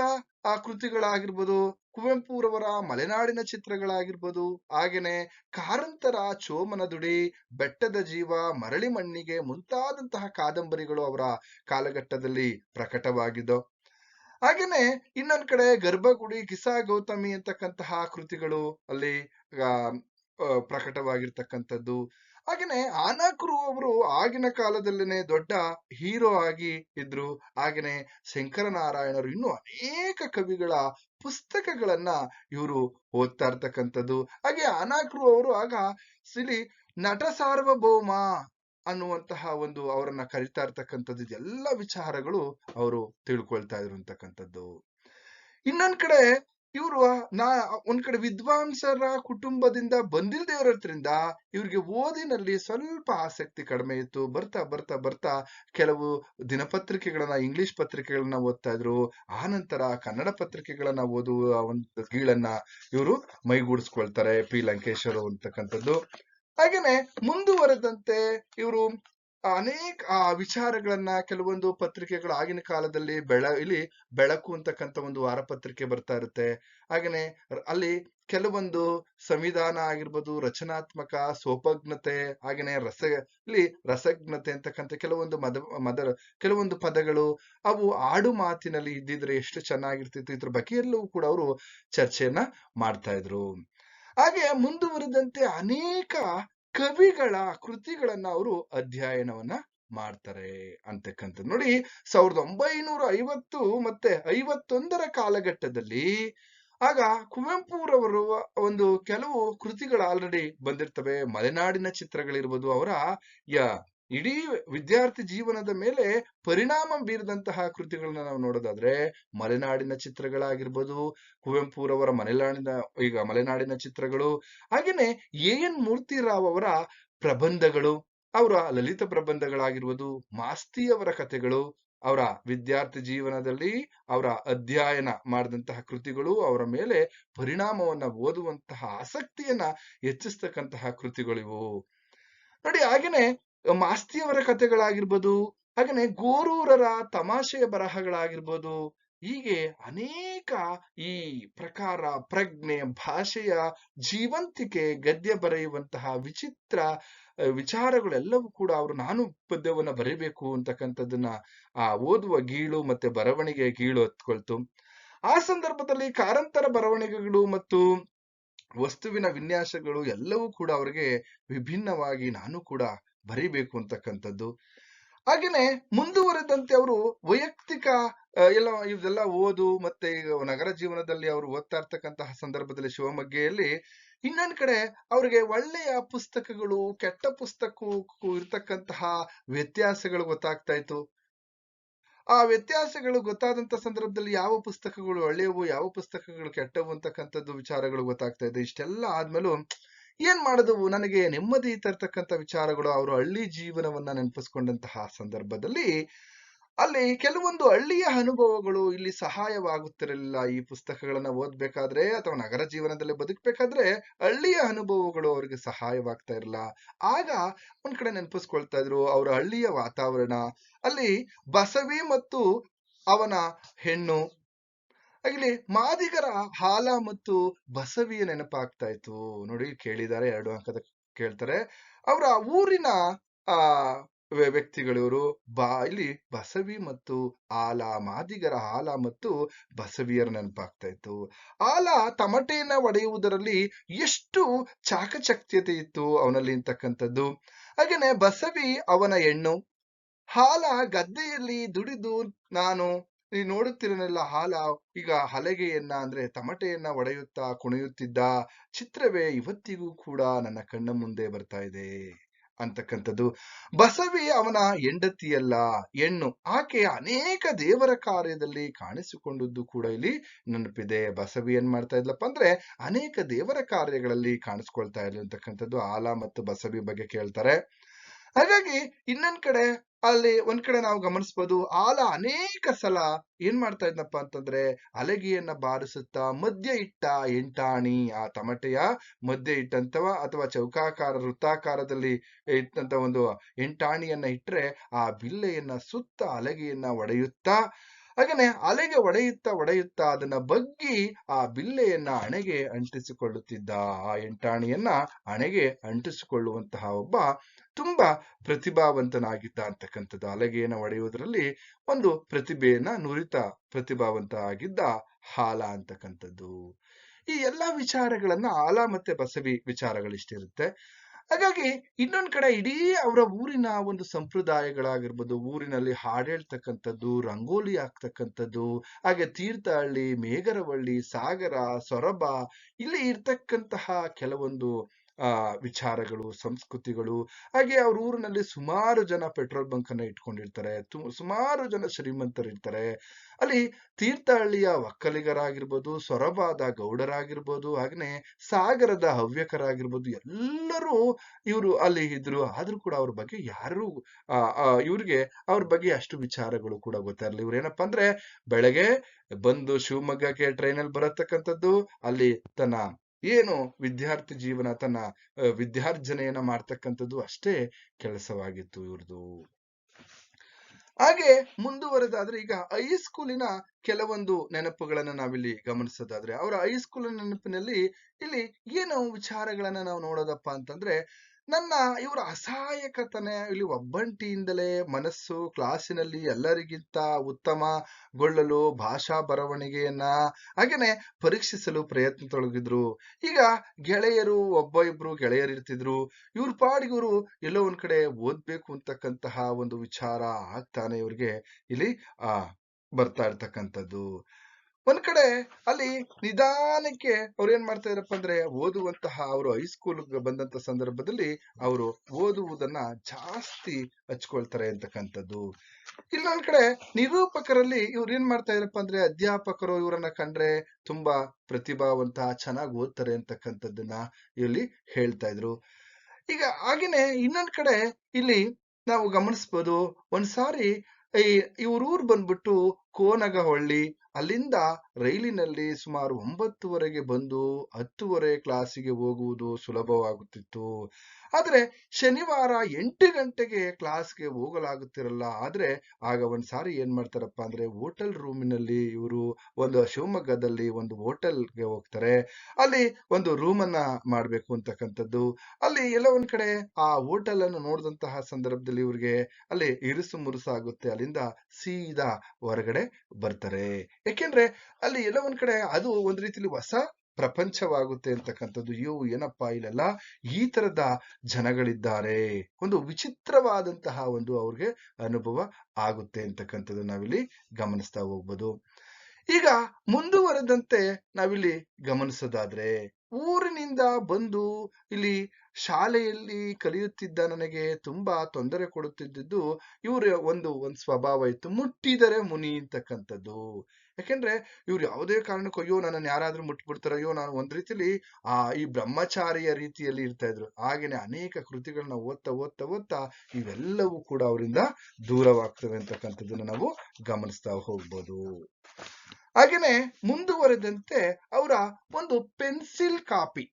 ಆ, ಕೃತಿಗಳಾಗಿರ್ಬೋದು, ಕುವೆಂಪುರವರ ಮಲೆನಾಡಿನ ಚಿತ್ರಗಳಾಗಿರ್ಬೋದು, ಹಾಗೇನೆ ಕಾರಂತರ, ಚೋಮನ ದುಡಿ, ಬೆಟ್ಟದ ಜೀವ, ಮರಳಿ ಮಣ್ಣಿಗೆ ಮುಂತಾದಂತಹ ಕಾದಂಬರಿಗಳು ಅವರ ಕಾಲಘಟ್ಟದಲ್ಲಿ ಪ್ರಕಟವಾಗಿದ್ದವು ಹಾಗೇನೆ ಇನ್ನೊಂದ್ ಕಡೆ ಗರ್ಭಗುಡಿ, ಕಿಸಾ ಗೌತಮಿ ಅಂತಕ್ಕಂತಹ ಕೃತಿಗಳು ಅಲ್ಲಿ ಪ್ರಕಟವಾಗಿರ್ತಕ್ಕಂಥದ್ದು. ಹಾಗೇನೆ ಆನಕರು ಅವರು ಆಗಿನ ಕಾಲದಲ್ಲೇನೆ ದೊಡ್ಡ ಹೀರೋ ಆಗಿ ಇದ್ರು. ಹಾಗೇನೆ ಶಂಕರನಾರಾಯಣರು ಇನ್ನೂ ಅನೇಕ ಕವಿಗಳ ಪುಸ್ತಕಗಳನ್ನ ಇವರು ಓದ್ತಾ ಇರ್ತಕ್ಕಂಥದ್ದು. ಹಾಗೆ ಅನಾಕ್ರು ಅವರು ಆಗ, ಸಿಲಿ, ನಟ ಸಾರ್ವಭೌಮ ಅನ್ನುವಂತಹ ಒಂದು ಅವರನ್ನ ಕರಿತಾ ಇರ್ತಕ್ಕಂಥದ್ದು, ಇದೆಲ್ಲ ವಿಚಾರಗಳು ಅವರು ತಿಳ್ಕೊಳ್ತಾ ಇದ್ರು ಅಂತಕ್ಕಂಥದ್ದು. ಇನ್ನೊಂದ್ ಕಡೆ ಇವರು ನಾ, ಒಂದ್ ಕಡೆ ವಿದ್ವಾಂಸರ ಕುಟುಂಬದಿಂದ ಬಂದಿಲ್ದೇ ಇರೋದ್ರಿಂದ ಇವ್ರಿಗೆ ಓದಿನಲ್ಲಿ ಸ್ವಲ್ಪ ಆಸಕ್ತಿ ಕಡಿಮೆ ಇತ್ತು. ಬರ್ತಾ ಬರ್ತಾ ಬರ್ತಾ ಕೆಲವು ದಿನಪತ್ರಿಕೆಗಳನ್ನ, ಇಂಗ್ಲಿಷ್ ಪತ್ರಿಕೆಗಳನ್ನ ಓದ್ತಾ ಇದ್ರು. ಆ ನಂತರ ಕನ್ನಡ ಪತ್ರಿಕೆಗಳನ್ನ ಓದುವ ಒಂದು ಗೀಳನ್ನ ಇವರು ಮೈಗೂಡಿಸ್ಕೊಳ್ತಾರೆ ಪಿ ಲಂಕೇಶ್ವರು ಅಂತಕ್ಕಂಥದ್ದು. ಹಾಗೇನೆ ಮುಂದುವರೆದಂತೆ ಇವರು ಅನೇಕ, ಆ, ವಿಚಾರಗಳನ್ನ ಕೆಲವೊಂದು ಪತ್ರಿಕೆಗಳು ಆಗಿನ ಕಾಲದಲ್ಲಿ ಬೆಳ, ಇಲ್ಲಿ ಬೆಳಕು ಅಂತಕ್ಕಂಥ ಒಂದು ವಾರಪತ್ರಿಕೆ ಬರ್ತಾ ಇರುತ್ತೆ. ಹಾಗೇನೆ ಅಲ್ಲಿ ಕೆಲವೊಂದು ಸಂವಿಧಾನ ಆಗಿರ್ಬೋದು, ರಚನಾತ್ಮಕ ಸೋಪಜ್ಞತೆ ಹಾಗೇನೆ ರಸ, ಇಲ್ಲಿ ರಸಜ್ಞತೆ ಅಂತಕ್ಕಂಥ ಕೆಲವೊಂದು ಮದ ಮದ, ಕೆಲವೊಂದು ಪದಗಳು, ಅವು ಆಡು ಮಾತಿನಲ್ಲಿ ಇದ್ದಿದ್ರೆ ಎಷ್ಟು ಚೆನ್ನಾಗಿರ್ತಿತ್ತು. ಇದ್ರ ಬಗ್ಗೆ ಎಲ್ಲವೂ ಕೂಡ ಅವರು ಚರ್ಚೆಯನ್ನ ಮಾಡ್ತಾ ಇದ್ರು. ಹಾಗೆ ಮುಂದುವರೆದಂತೆ ಅನೇಕ ಕವಿಗಳ ಕೃತಿಗಳನ್ನ ಅವರು ಅಧ್ಯಯನವನ್ನ ಮಾಡ್ತಾರೆ ಅಂತಕ್ಕಂಥ ನೋಡಿ, ಸಾವಿರದ ಒಂಬೈನೂರ ಐವತ್ತು ಮತ್ತೆ ಐವತ್ತೊಂದರ ಕಾಲಘಟ್ಟದಲ್ಲಿ ಆಗ ಕುವೆಂಪುರವರು ಒಂದು ಕೆಲವು ಕೃತಿಗಳು ಆಲ್ರೆಡಿ ಬಂದಿರ್ತವೆ. ಮಲೆನಾಡಿನ ಚಿತ್ರಗಳಿರ್ಬೋದು, ಅವರ ಯ ಇಡೀ ವಿದ್ಯಾರ್ಥಿ ಜೀವನದ ಮೇಲೆ ಪರಿಣಾಮ ಬೀರಿದಂತಹ ಕೃತಿಗಳನ್ನ ನಾವು ನೋಡೋದಾದ್ರೆ ಮಲೆನಾಡಿನ ಚಿತ್ರಗಳಾಗಿರ್ಬೋದು, ಕುವೆಂಪುರವರ ಮಲೆನಾಡಿನ, ಈಗ ಮಲೆನಾಡಿನ ಚಿತ್ರಗಳು, ಹಾಗೇನೆ ಎ ಎನ್ ಮೂರ್ತಿರಾವ್ ಅವರ ಪ್ರಬಂಧಗಳು, ಅವರ ಲಲಿತ ಪ್ರಬಂಧಗಳಾಗಿರ್ಬೋದು, ಮಾಸ್ತಿಯವರ ಕಥೆಗಳು, ಅವರ ವಿದ್ಯಾರ್ಥಿ ಜೀವನದಲ್ಲಿ ಅವರ ಅಧ್ಯಯನ ಮಾಡಿದಂತಹ ಕೃತಿಗಳು, ಅವರ ಮೇಲೆ ಪರಿಣಾಮವನ್ನ ಓದುವಂತಹ ಆಸಕ್ತಿಯನ್ನ ಹೆಚ್ಚಿಸ್ತಕ್ಕಂತಹ ಕೃತಿಗಳಿವು. ನೋಡಿ, ಹಾಗೇನೆ ಮಾಸ್ತಿಯವರ ಕಥೆಗಳಾಗಿರ್ಬೋದು ಹಾಗೆ ಗೋರೂರರ ತಮಾಷೆಯ ಬರಹಗಳಾಗಿರ್ಬೋದು, ಹೀಗೆ ಅನೇಕ ಈ ಪ್ರಕಾರ ಪ್ರಜ್ಞೆ, ಭಾಷೆಯ ಜೀವಂತಿಕೆ, ಗದ್ಯ ಬರೆಯುವಂತಹ ವಿಚಿತ್ರ ವಿಚಾರಗಳೆಲ್ಲವೂ ಕೂಡ ಅವರು ನಾನು ಪದ್ಯವನ್ನು ಬರೀಬೇಕು ಅಂತಕ್ಕಂಥದ್ದನ್ನ, ಆ, ಓದುವ ಗೀಳು ಮತ್ತೆ ಬರವಣಿಗೆ ಗೀಳು ಹತ್ಕೊಳ್ತು. ಆ ಸಂದರ್ಭದಲ್ಲಿ ಕಾರಂತರ ಬರವಣಿಗೆಗಳು ಮತ್ತು ವಸ್ತುವಿನ ವಿನ್ಯಾಸಗಳು ಎಲ್ಲವೂ ಕೂಡ ಅವರಿಗೆ ವಿಭಿನ್ನವಾಗಿ ನಾನು ಕೂಡ ಬರಿಬೇಕು ಅಂತಕ್ಕಂಥದ್ದು. ಹಾಗೇನೆ ಮುಂದುವರೆದಂತೆ ಅವರು ವೈಯಕ್ತಿಕ ಎಲ್ಲ ಇದೆಲ್ಲ ಓದು ಮತ್ತೆ ನಗರ ಜೀವನದಲ್ಲಿ ಅವರು ಓದ್ತಾ ಇರ್ತಕ್ಕಂತಹ ಸಂದರ್ಭದಲ್ಲಿ ಶಿವಮೊಗ್ಗೆಯಲ್ಲಿ ಇನ್ನೊಂದ್ ಕಡೆ ಅವ್ರಿಗೆ ಒಳ್ಳೆಯ ಪುಸ್ತಕಗಳು, ಕೆಟ್ಟ ಪುಸ್ತಕಕ್ಕೂ ಇರ್ತಕ್ಕಂತಹ ವ್ಯತ್ಯಾಸಗಳು ಗೊತ್ತಾಗ್ತಾ ಇತ್ತು. ಆ ವ್ಯತ್ಯಾಸಗಳು ಗೊತ್ತಾದಂತ ಸಂದರ್ಭದಲ್ಲಿ ಯಾವ ಪುಸ್ತಕಗಳು ಒಳ್ಳೆಯವು, ಯಾವ ಪುಸ್ತಕಗಳು ಕೆಟ್ಟವು ಅಂತಕ್ಕಂಥದ್ದು ವಿಚಾರಗಳು ಗೊತ್ತಾಗ್ತಾ ಇದೆ. ಇಷ್ಟೆಲ್ಲ ಆದ್ಮೇಲೂ ಏನ್ ಮಾಡಿದವು ನನಗೆ ನೆಮ್ಮದಿ ತರ್ತಕ್ಕಂಥ ವಿಚಾರಗಳು ಅವರು ಹಳ್ಳಿ ಜೀವನವನ್ನ ನೆನಪಿಸ್ಕೊಂಡಂತಹ ಸಂದರ್ಭದಲ್ಲಿ ಅಲ್ಲಿ ಕೆಲವೊಂದು ಹಳ್ಳಿಯ ಅನುಭವಗಳು ಇಲ್ಲಿ ಸಹಾಯವಾಗುತ್ತಿರಲಿಲ್ಲ. ಈ ಪುಸ್ತಕಗಳನ್ನ ಓದ್ಬೇಕಾದ್ರೆ ಅಥವಾ ನಗರ ಜೀವನದಲ್ಲಿ ಬದುಕಬೇಕಾದ್ರೆ ಹಳ್ಳಿಯ ಅನುಭವಗಳು ಅವರಿಗೆ ಸಹಾಯವಾಗ್ತಾ ಇರಲಿಲ್ಲ ಆಗ ಒಂದ್ ಕಡೆ ನೆನಪಿಸ್ಕೊಳ್ತಾ ಇದ್ರು ಅವರ ಹಳ್ಳಿಯ ವಾತಾವರಣ. ಅಲ್ಲಿ ಬಸವಿ ಮತ್ತು ಅವನ ಹೆಣ್ಣು ಇಲ್ಲಿ ಮಾದಿಗರ ಹಾಲ ಮತ್ತು ಬಸವಿಯ ನೆನಪಾಗ್ತಾ ಇತ್ತು. ನೋಡಿ ಕೇಳಿದ್ದಾರೆ, ಎರಡು ಅಂಕದ ಕೇಳ್ತಾರೆ. ಅವರ ಊರಿನ, ಆ ವ್ಯಕ್ತಿಗಳಿವರು ಬಾ, ಇಲ್ಲಿ ಬಸವಿ ಮತ್ತು ಆಲ ಮಾದಿಗರ ಆಲ ಮತ್ತು ಬಸವಿಯರ ನೆನಪಾಗ್ತಾ ಇತ್ತು. ಆಲ ತಮಟೆಯನ್ನ ಒಡೆಯುವುದರಲ್ಲಿ ಎಷ್ಟು ಚಾಕಚಕ್ಯತೆ ಇತ್ತು ಅವನಲ್ಲಿ ಇಂತಕ್ಕಂಥದ್ದು ಹಾಗೇನೆ ಬಸವಿ ಅವನ ಹೆಣ್ಣು. ಹಾಲ ಗದ್ದೆಯಲ್ಲಿ ದುಡಿದು ನಾನು ಈ ನೋಡುತ್ತಿರನೆಲ್ಲ ಹಾಲ, ಈಗ ಹಲಗೆಯನ್ನ ಅಂದ್ರೆ ತಮಟೆಯನ್ನ ಒಡೆಯುತ್ತಾ ಕುಣಿಯುತ್ತಿದ್ದ ಚಿತ್ರವೇ ಇವತ್ತಿಗೂ ಕೂಡ ನನ್ನ ಕಣ್ಣ ಮುಂದೆ ಬರ್ತಾ ಇದೆ ಅಂತಕ್ಕಂಥದ್ದು. ಬಸವಿ ಅವನ ಹೆಂಡತಿಯಲ್ಲ, ಹೆಣ್ಣು. ಆಕೆಯ ಅನೇಕ ದೇವರ ಕಾರ್ಯದಲ್ಲಿ ಕಾಣಿಸಿಕೊಂಡದ್ದು ಕೂಡ ಇಲ್ಲಿ ನೆನಪಿದೆ. ಬಸವಿ ಏನ್ ಮಾಡ್ತಾ ಇದ್ಲಪ್ಪ ಅಂದ್ರೆ ಅನೇಕ ದೇವರ ಕಾರ್ಯಗಳಲ್ಲಿ ಕಾಣಿಸ್ಕೊಳ್ತಾ ಇರ್ಲಿ ಅಂತಕ್ಕಂಥದ್ದು. ಆಲ ಮತ್ತು ಬಸವಿ ಬಗ್ಗೆ ಕೇಳ್ತಾರೆ. ಹಾಗಾಗಿ ಇನ್ನೊಂದ್ ಕಡೆ ಅಲ್ಲಿ ಒಂದ್ ಕಡೆ ನಾವು ಗಮನಿಸ್ಬೋದು, ಆಲ ಅನೇಕ ಸಲ ಏನ್ ಮಾಡ್ತಾ ಇದ್ನಪ್ಪ ಅಂತಂದ್ರೆ ಅಲಗಿಯನ್ನ ಬಾರಿಸುತ್ತಾ ಮಧ್ಯ ಇಟ್ಟ ಎಂಟಾಣಿ ಆ ತಮಟೆಯ ಮಧ್ಯ ಇಟ್ಟಂತವ ಅಥವಾ ಚೌಕಾಕಾರ, ವೃತ್ತಾಕಾರದಲ್ಲಿ ಇಟ್ಟಂತ ಒಂದು ಎಂಟಾಣಿಯನ್ನ ಇಟ್ರೆ ಆ ಬಿಲ್ಲೆಯನ್ನ ಸುತ್ತ ಅಲಗಿಯನ್ನ ಒಡೆಯುತ್ತಾ ಹಾಗೇನೆ ಅಲೆಗೆ ಒಡೆಯುತ್ತಾ ಒಡೆಯುತ್ತಾ ಅದನ್ನ ಬಗ್ಗಿ ಆ ಬಿಲ್ಲೆಯನ್ನ ಹಣೆಗೆ ಅಂಟಿಸಿಕೊಳ್ಳುತ್ತಿದ್ದ ಆ ಎಂಟಾಣಿಯನ್ನ ಹಣೆಗೆ ಅಂಟಿಸಿಕೊಳ್ಳುವಂತಹ ಒಬ್ಬ ತುಂಬಾ ಪ್ರತಿಭಾವಂತನಾಗಿದ್ದ ಅಂತಕ್ಕಂಥದ್ದು. ಅಲಗೆಯನ್ನ ಒಡೆಯುವುದರಲ್ಲಿ ಒಂದು ಪ್ರತಿಭೆಯನ್ನ ನುರಿತ ಪ್ರತಿಭಾವಂತ ಆಗಿದ್ದ ಹಾಲ ಅಂತಕ್ಕಂಥದ್ದು. ಈ ಎಲ್ಲಾ ವಿಚಾರಗಳನ್ನ ಆಲ ಮತ್ತೆ ಬಸವಿ ವಿಚಾರಗಳಿಷ್ಟಿರುತ್ತೆ. ಹಾಗಾಗಿ ಇನ್ನೊಂದ್ ಕಡೆ ಇಡೀ ಅವರ ಊರಿನ ಒಂದು ಸಂಪ್ರದಾಯಗಳಾಗಿರ್ಬೋದು, ಊರಿನಲ್ಲಿ ಹಾಡು ರಂಗೋಲಿ ಹಾಕ್ತಕ್ಕಂಥದ್ದು, ಹಾಗೆ ತೀರ್ಥಹಳ್ಳಿ ಮೇಗರವಳ್ಳಿ ಸಾಗರ, ಸೊರಬ, ಇಲ್ಲಿ ಇರ್ತಕ್ಕಂತಹ ಕೆಲವೊಂದು ಆ ವಿಚಾರಗಳು, ಸಂಸ್ಕೃತಿಗಳು, ಹಾಗೆ ಅವ್ರ ಊರಿನಲ್ಲಿ ಸುಮಾರು ಜನ ಪೆಟ್ರೋಲ್ ಬಂಕ್ ಅನ್ನ ಇಟ್ಕೊಂಡಿರ್ತಾರೆ ಸುಮಾರು ಜನ ಶ್ರೀಮಂತರಿರ್ತಾರೆ. ಅಲ್ಲಿ ತೀರ್ಥಹಳ್ಳಿಯ ಒಕ್ಕಲಿಗರಾಗಿರ್ಬೋದು, ಸೊರಬಾದ ಗೌಡರಾಗಿರ್ಬೋದು ಹಾಗೆ ಸಾಗರದ ಹವ್ಯಕರಾಗಿರ್ಬೋದು, ಎಲ್ಲರೂ ಇವರು ಅಲ್ಲಿ ಇದ್ರು. ಆದ್ರೂ ಕೂಡ ಅವ್ರ ಬಗ್ಗೆ ಯಾರು ಇವ್ರಿಗೆ ಅವ್ರ ಬಗ್ಗೆ ಅಷ್ಟು ವಿಚಾರಗಳು ಕೂಡ ಗೊತ್ತಿರಲಿ ಇವ್ರು ಏನಪ್ಪಾ ಅಂದ್ರೆ ಬೆಳಗ್ಗೆ ಬಂದು ಶಿವಮೊಗ್ಗಕ್ಕೆ ಟ್ರೈನಲ್ಲಿ ಬರತಕ್ಕಂಥದ್ದು, ಅಲ್ಲಿ ತನ್ನ ಏನು ವಿದ್ಯಾರ್ಥಿ ಜೀವನ ತನ್ನ ವಿದ್ಯಾರ್ಜನೆಯನ್ನ ಮಾಡ್ತಕ್ಕಂಥದ್ದು ಅಷ್ಟೇ ಕೆಲಸವಾಗಿತ್ತು ಇವ್ರದು. ಹಾಗೆ ಮುಂದುವರೆದಾದ್ರೆ ಈಗ ಹೈಸ್ಕೂಲಿನ ಕೆಲವೊಂದು ನೆನಪುಗಳನ್ನ ನಾವಿಲ್ಲಿ ಗಮನಿಸೋದಾದ್ರೆ, ಅವರ ಹೈಸ್ಕೂಲಿನ ನೆನಪಿನಲ್ಲಿ ಇಲ್ಲಿ ಏನು ವಿಚಾರಗಳನ್ನ ನಾವು ನೋಡೋದಪ್ಪ ಅಂತಂದ್ರೆ ನನ್ನ ಇವರ ಅಸಹಾಯಕತನ, ಇಲ್ಲಿ ಒಬ್ಬಂಟಿಯಿಂದಲೇ ಮನಸ್ಸು ಕ್ಲಾಸಿನಲ್ಲಿ ಎಲ್ಲರಿಗಿಂತ ಉತ್ತಮಗೊಳ್ಳಲು ಭಾಷಾ ಬರವಣಿಗೆಯನ್ನ ಹಾಗೇನೆ ಪರೀಕ್ಷಿಸಲು ಪ್ರಯತ್ನ ತೊಡಗಿದ್ರು ಈಗ ಗೆಳೆಯರು ಒಬ್ಬ ಇಬ್ರು ಗೆಳೆಯರು ಇರ್ತಿದ್ರು ಇವ್ರ ಪಾಡಿಗೂರು ಎಲ್ಲೋ ಒಂದ್ ಕಡೆ ಓದ್ಬೇಕು ಅಂತಕ್ಕಂತಹ ಒಂದು ವಿಚಾರ ಆಗ್ತಾನೆ ಇವ್ರಿಗೆ. ಇಲ್ಲಿ, ಆ, ಬರ್ತಾ ಇರ್ತಕ್ಕಂಥದ್ದು. ಒಂದ್ ಕಡೆ ಅಲ್ಲಿ ನಿಧಾನಕ್ಕೆ ಅವ್ರು ಏನ್ ಮಾಡ್ತಾ ಇದ್ರಪ್ಪ ಅಂದ್ರೆ ಓದುವಂತಹ ಅವರು ಹೈಸ್ಕೂಲ್ ಬಂದಂತ ಸಂದರ್ಭದಲ್ಲಿ ಅವರು ಓದುವುದನ್ನ ಜಾಸ್ತಿ ಹಚ್ಕೊಳ್ತಾರೆ ಅಂತಕ್ಕಂಥದ್ದು. ಇಲ್ಲೊಂದ್ ಕಡೆ ನಿರೂಪಕರಲ್ಲಿ ಇವ್ರು ಏನ್ ಮಾಡ್ತಾ ಇದ್ರಪ್ಪ ಅಂದ್ರೆ ಅಧ್ಯಾಪಕರು ಇವರನ್ನ ಕಂಡ್ರೆ ತುಂಬಾ ಪ್ರತಿಭಾವಂತ, ಚೆನ್ನಾಗಿ ಓದ್ತಾರೆ ಅಂತಕ್ಕಂಥದ್ದನ್ನ ಇಲ್ಲಿ ಹೇಳ್ತಾ ಇದ್ರು. ಈಗ ಹಾಗೇನೆ ಇನ್ನೊಂದ್ ಕಡೆ ಇಲ್ಲಿ ನಾವು ಗಮನಿಸ್ಬೋದು, ಒಂದ್ಸಾರಿ ಈ ಇವ್ರೂರ್ ಬಂದ್ಬಿಟ್ಟು ಕೋನಗಹೊಳ್ಳಿ ಅಲ್ಲಿಂದ ರೈಲಿನಲ್ಲಿ ಸುಮಾರು ಒಂಬತ್ತುವರೆಗೆ ಬಂದು ಹತ್ತುವರೆ ಕ್ಲಾಸಿಗೆ ಹೋಗುವುದು ಸುಲಭವಾಗುತ್ತಿತ್ತು. ಆದರೆ ಶನಿವಾರ ಎಂಟು ಗಂಟೆಗೆ ಕ್ಲಾಸ್ಗೆ ಹೋಗಲಾಗುತ್ತಿರಲ್ಲ. ಆದರೆ ಆಗ ಒಂದು ಸಾರಿ ಏನು ಮಾಡ್ತಾರಪ್ಪ ಅಂದ್ರೆ ಹೋಟೆಲ್ ರೂಮಿನಲ್ಲಿ ಇವರು ಒಂದು ಶಿವಮೊಗ್ಗದಲ್ಲಿ ಒಂದು ಹೋಟೆಲ್ಗೆ ಹೋಗ್ತಾರೆ. ಅಲ್ಲಿ ಒಂದು ರೂಮನ್ನು ಮಾಡಬೇಕು ಅಂತಕ್ಕಂಥದ್ದು. ಅಲ್ಲಿ ಎಲ್ಲ ಒಂದು ಕಡೆ ಆ ಹೋಟೆಲನ್ನು ನೋಡಿದಂತಹ ಸಂದರ್ಭದಲ್ಲಿ ಇವ್ರಿಗೆ ಅಲ್ಲಿ ಇರುಸು ಮುರುಸಾಗುತ್ತೆ. ಅಲ್ಲಿಂದ ಸೀದಾ ಹೊರಗಡೆ ಬರ್ತಾರೆ. ಯಾಕೆಂದ್ರೆ ಅಲ್ಲಿ ಎಲ್ಲ ಒಂದ್ ಕಡೆ ಅದು ಒಂದ್ ರೀತಿಲಿ ಹೊಸ ಪ್ರಪಂಚವಾಗುತ್ತೆ ಅಂತಕ್ಕಂಥದ್ದು. ಇವು ಏನಪ್ಪಾ ಇಲ್ಲೆಲ್ಲ ಈ ತರದ ಜನಗಳಿದ್ದಾರೆ. ಒಂದು ವಿಚಿತ್ರವಾದಂತಹ ಒಂದು ಅವ್ರಿಗೆ ಅನುಭವ ಆಗುತ್ತೆ ಅಂತಕ್ಕಂಥದ್ದು ನಾವಿಲ್ಲಿ ಗಮನಿಸ್ತಾ ಹೋಗ್ಬೋದು. ಈಗ ಮುಂದುವರೆದಂತೆ ನಾವಿಲ್ಲಿ ಗಮನಿಸೋದಾದ್ರೆ, ಊರಿನಿಂದ ಬಂದು ಇಲ್ಲಿ ಶಾಲೆಯಲ್ಲಿ ಕಲಿಯುತ್ತಿದ್ದ ನನಗೆ ತುಂಬಾ ತೊಂದರೆ ಕೊಡುತ್ತಿದ್ದು ಇವರು ಒಂದು ಒಂದು ಸ್ವಭಾವ ಇತ್ತು, ಮುಟ್ಟಿದರೆ ಮುನಿ ಅಂತಕ್ಕಂಥದ್ದು. ಯಾಕೆಂದ್ರೆ ಇವ್ರು ಯಾವುದೇ ಕಾರಣಕ್ಕೂ, ಅಯ್ಯೋ, ನನ್ನನ್ನು ಯಾರಾದ್ರೂ ಮುಟ್ಬಿಡ್ತಾರ? ಅಯ್ಯೋ, ನಾನು ಒಂದ್ ರೀತಿಲಿ, ಆ, ಈ ಬ್ರಹ್ಮಚಾರಿಯ ರೀತಿಯಲ್ಲಿ ಇರ್ತಾ ಇದ್ರು. ಹಾಗೇನೆ ಅನೇಕ ಕೃತಿಗಳನ್ನ ಓದ್ತಾ ಓದ್ತಾ ಓದ್ತಾ ಇವೆಲ್ಲವೂ ಕೂಡ ಅವರಿಂದ ದೂರವಾಗ್ತವೆ ಅಂತಕ್ಕಂಥದ್ದನ್ನ ನಾವು ಗಮನಿಸ್ತಾ ಹೋಗ್ಬೋದು. ಹಾಗೇನೆ ಮುಂದುವರೆದಂತೆ ಅವರ ಒಂದು ಪೆನ್ಸಿಲ್ ಕಾಪಿ,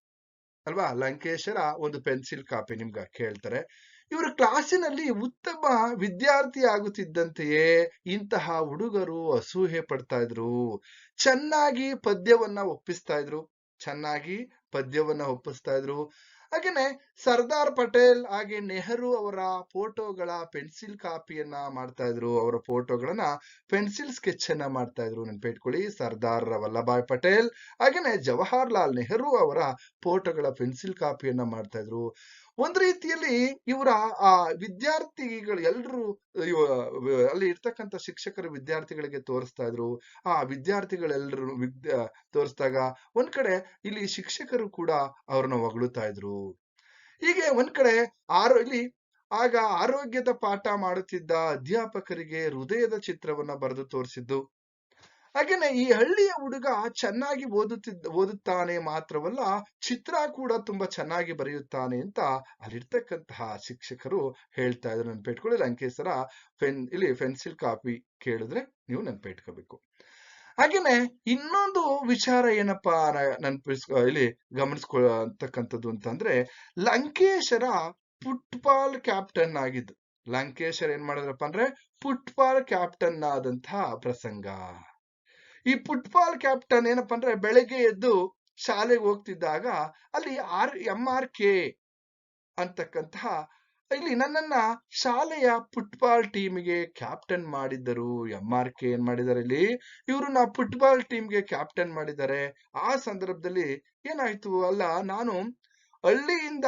ಅಲ್ವಾ? ಲಂಕೇಶರ ಒಂದು ಪೆನ್ಸಿಲ್ ಕಾಪಿ ನಿಮ್ಗೆ ಕೇಳ್ತಾರೆ. ಇವರು ಕ್ಲಾಸಿನಲ್ಲಿ ಉತ್ತಮ ವಿದ್ಯಾರ್ಥಿ ಆಗುತ್ತಿದ್ದಂತೆಯೇ ಇಂತಹ ಹುಡುಗರು ಅಸೂಹೆ ಪಡ್ತಾ ಇದ್ರು. ಚೆನ್ನಾಗಿ ಪದ್ಯವನ್ನ ಒಪ್ಪಿಸ್ತಾ ಇದ್ರು. ಚೆನ್ನಾಗಿ ಪದ್ಯವನ್ನ ಒಪ್ಪಿಸ್ತಾ ಇದ್ರು. ಹಾಗೇನೆ ಸರ್ದಾರ್ ಪಟೇಲ್ ಹಾಗೆ ನೆಹರು ಅವರ ಫೋಟೋಗಳ ಪೆನ್ಸಿಲ್ ಕಾಪಿಯನ್ನ ಮಾಡ್ತಾ ಇದ್ರು. ಅವರ ಫೋಟೋಗಳನ್ನ ಪೆನ್ಸಿಲ್ ಸ್ಕೆಚ್ ಅನ್ನ ಮಾಡ್ತಾ ಇದ್ರು. ನೆನ್ಪಿಟ್ಕೊಳ್ಳಿ, ಸರ್ದಾರ್ ವಲ್ಲಭಾಯ್ ಪಟೇಲ್ ಹಾಗೇನೆ ಜವಾಹರ್ಲಾಲ್ ನೆಹರು ಅವರ ಫೋಟೋಗಳ ಪೆನ್ಸಿಲ್ ಕಾಪಿಯನ್ನ ಮಾಡ್ತಾ ಇದ್ರು. ಒಂದ್ ರೀತಿಯಲ್ಲಿ ಇವರ ಆ ವಿದ್ಯಾರ್ಥಿಗಳು ಎಲ್ರು ಅಲ್ಲಿ ಇರ್ತಕ್ಕಂಥ ಶಿಕ್ಷಕರು ವಿದ್ಯಾರ್ಥಿಗಳಿಗೆ ತೋರಿಸ್ತಾ ಇದ್ರು. ಆ ವಿದ್ಯಾರ್ಥಿಗಳೆಲ್ಲರೂ ವಿದ್ಯಾ ತೋರಿಸಿದಾಗ ಒಂದ್ ಕಡೆ ಇಲ್ಲಿ ಶಿಕ್ಷಕರು ಕೂಡ ಅವ್ರನ್ನ ಹೊಗಳುತ್ತಾ ಇದ್ರು. ಹೀಗೆ ಒಂದ್ ಕಡೆ ಆರೋ ಇಲ್ಲಿ ಆಗ ಆರೋಗ್ಯದ ಪಾಠ ಮಾಡುತ್ತಿದ್ದ ಅಧ್ಯಾಪಕರಿಗೆ ಹೃದಯದ ಚಿತ್ರವನ್ನ ಬರೆದು ತೋರಿಸಿದ್ದು. ಹಾಗೇನೆ ಈ ಹಳ್ಳಿಯ ಹುಡುಗ ಚೆನ್ನಾಗಿ ಓದುತ್ತಿದ್ದ, ಓದುತ್ತಾನೆ ಮಾತ್ರವಲ್ಲ, ಚಿತ್ರ ಕೂಡ ತುಂಬಾ ಚೆನ್ನಾಗಿ ಬರೆಯುತ್ತಾನೆ ಅಂತ ಅಲ್ಲಿರ್ತಕ್ಕಂತಹ ಶಿಕ್ಷಕರು ಹೇಳ್ತಾ ಇದ್ರು. ನೆನ್ಪಿಟ್ಕೊಳ್ಳಿ ಲಂಕೇಶ್ವರ, ಪೆನ್, ಇಲ್ಲಿ ಪೆನ್ಸಿಲ್ ಕಾಪಿ ಕೇಳಿದ್ರೆ ನೀವು ನೆನ್ಪಿಟ್ಕೋಬೇಕು. ಹಾಗೇನೆ ಇನ್ನೊಂದು ವಿಚಾರ ಏನಪ್ಪಾ ನೆನ್ಪಿಸ್, ಇಲ್ಲಿ ಗಮನಿಸ್ಕೊಳ್ತಕ್ಕಂಥದ್ದು ಅಂತಂದ್ರೆ ಲಂಕೇಶರ ಫುಟ್ಬಾಲ್ ಕ್ಯಾಪ್ಟನ್ ಆಗಿದ್ದು. ಲಂಕೇಶರ್ ಏನ್ ಮಾಡಿದ್ರಪ್ಪ ಅಂದ್ರೆ ಫುಟ್ಬಾಲ್ ಕ್ಯಾಪ್ಟನ್ ಆದಂತಹ ಪ್ರಸಂಗ. ಈ ಫುಟ್ಬಾಲ್ ಕ್ಯಾಪ್ಟನ್ ಏನಪ್ಪಾ ಅಂದ್ರೆ ಬೆಳಗ್ಗೆ ಎದ್ದು ಶಾಲೆಗೆ ಹೋಗ್ತಿದ್ದಾಗ ಅಲ್ಲಿ ಆರ್ ಎಂ ಆರ್ ಕೆ ಅಂತಕ್ಕಂತಹ ಇಲ್ಲಿ ನನ್ನನ್ನ ಶಾಲೆಯ ಫುಟ್ಬಾಲ್ ಟೀಮ್ಗೆ ಕ್ಯಾಪ್ಟನ್ ಮಾಡಿದ್ದರು. ಎಂ ಆರ್ ಕೆ ಏನ್ ಮಾಡಿದ್ದಾರೆ ಇಲ್ಲಿ? ಇವ್ರನ್ನ ಫುಟ್ಬಾಲ್ ಟೀಮ್ಗೆ ಕ್ಯಾಪ್ಟನ್ ಮಾಡಿದ್ದಾರೆ. ಆ ಸಂದರ್ಭದಲ್ಲಿ ಏನಾಯ್ತು ಅಲ್ಲ, ನಾನು ಹಳ್ಳಿಯಿಂದ